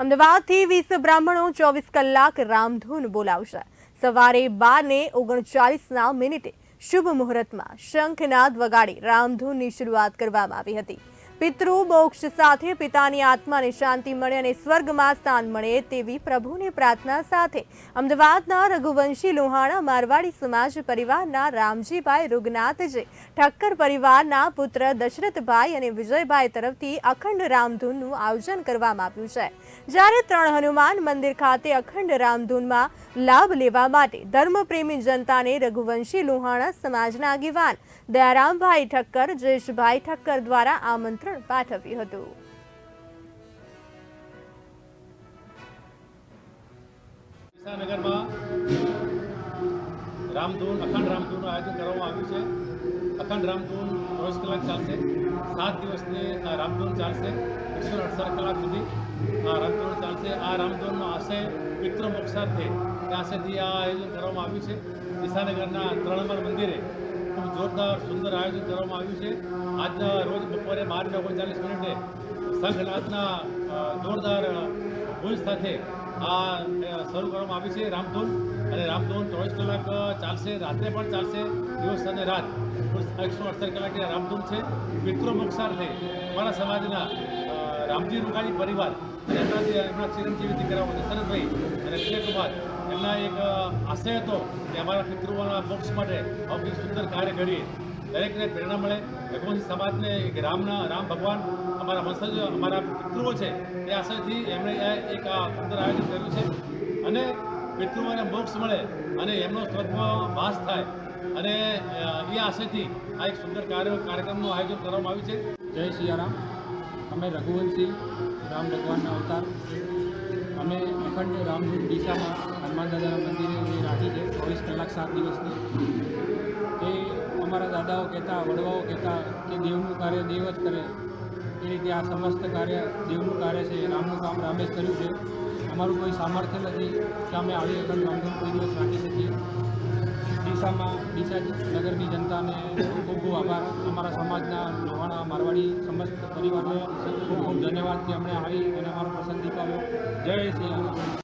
અમદાવાદથી વીસ બ્રાહ્મણો ચોવીસ કલાક રામધૂન બોલાવશે. સવારે બાર ને ઓગણચાલીસના મિનિટે શુભ મુહૂર્તમાં શંખનાદ વગાડી રામધૂનની શરૂઆત કરવામાં આવી હતી. પિતૃ મોક્ષ સાથે પિતાની આત્માને શાંતિ મળે અને સ્વર્ગમાં સ્થાન મળે તેવી પ્રભુની પ્રાર્થના સાથે અમદાવાદના રઘુવંશી લોહાણા મારવાડી સમાજ પરિવારના રામજીભાઈ રૂગનાથજી, ઠક્કર પરિવારના પુત્ર દશરથભાઈ અને વિજયભાઈ તરફથી અખંડ રામધૂનનું આયોજન કરવામાં આવ્યું છે. જ્યારે ત્રણ હનુમાન મંદિર ખાતે અખંડ રામધૂનમાં લાભ લેવા માટે ધર્મપ્રેમી જનતાને રઘુવંશી લોહાણા સમાજના આગેવાન દયારામભાઈ ઠક્કર, જયેશભાઈ ઠક્કર દ્વારા આમંત્રણ પાઠવ્યું હતું રામધૂન, અખંડ રામધૂનનું આયોજન કરવામાં આવ્યું છે. અખંડ રામધૂન ચોવીસ કલાક ચાલશે. સાત દિવસની આ રામધૂન ચાલશે. એકસો અડસઠ કલાક સુધી આ રામધૂન ચાલશે. આ રામધૂનનો આશય પિતૃ મોક્ષાર્થે ત્યાં સુધી આ આયોજન કરવામાં આવ્યું છે. વિસાનગરના ત્રણ મંદિરે જોરદાર, સુંદર આયોજન કરવામાં આવ્યું છે. આજના રોજ બપોરે બાર ને ઓગણચાલીસ મિનિટે શંખનાથના જોરદાર ગુંજ સાથે આ શરૂ કરવામાં આવી છે રામધૂન. અને રામધૂન ચોવીસ કલાક ચાલશે, રાત્રે પણ ચાલશે, દિવસ અને રાત. એકસો અડસઠ કલાકની રામધૂન છે. મિત્રો મોક્ષાર્થે અમારા સમાજના રામજી રૂકાણી પરિવાર અને એમનાથી એમના ચિરંજીવી દીકરાઓ દશરથભાઈ અને વિજયકુમાર એમના એક આશય હતો કે અમારા પિતૃઓના મોક્ષ માટે અમે સુંદર કાર્ય કરીએ. દરેકને પ્રેરણા મળે. રઘુવંશી સમાજને એક રામના, રામ ભગવાન અમારા વંશજ, અમારા પિતૃઓ છે એ આશયથી એમણે એક, આ સુંદર આયોજન કર્યું છે. અને પિતૃઓને મોક્ષ મળે અને એમનો સ્વર્ગમાં વાસ થાય. અને એ આશયથી આ એક સુંદર કાર્ય, કાર્યક્રમનું આયોજન કરવામાં આવ્યું છે. જય સિયારામ અમે રઘુવંશી રામ ભગવાનના અવતાર. અમે અખંડ રામ દિશામાં હનુમાન દાદાના મંદિરે જે રાખી છે ચોવીસ કલાક સાત દિવસની. એ અમારા દાદાઓ કહેતા, વડવાઓ કહેતા કે દેવનું કાર્ય દેવ જ કરે. એ રીતે આ સમસ્ત કાર્ય દેવનું કાર્ય છે, રામનું કામ રામે જ કર્યું છે. અમારું કોઈ સામર્થ્ય નથી કે અમે આવી અખંડ રામધૂન કોઈ દિવસ રાખી શકીએ. દિશામાં દિશા નગરની જનતાને ખૂબ અમારા સમાજના લોહાણા, મારવાડી સમસ્ત પરિવારને ખૂબ ખૂબ ધન્યવાદ કે અમને આવી અને અમારો પ્રસંગ દીપાવ્યો. જય શ્રી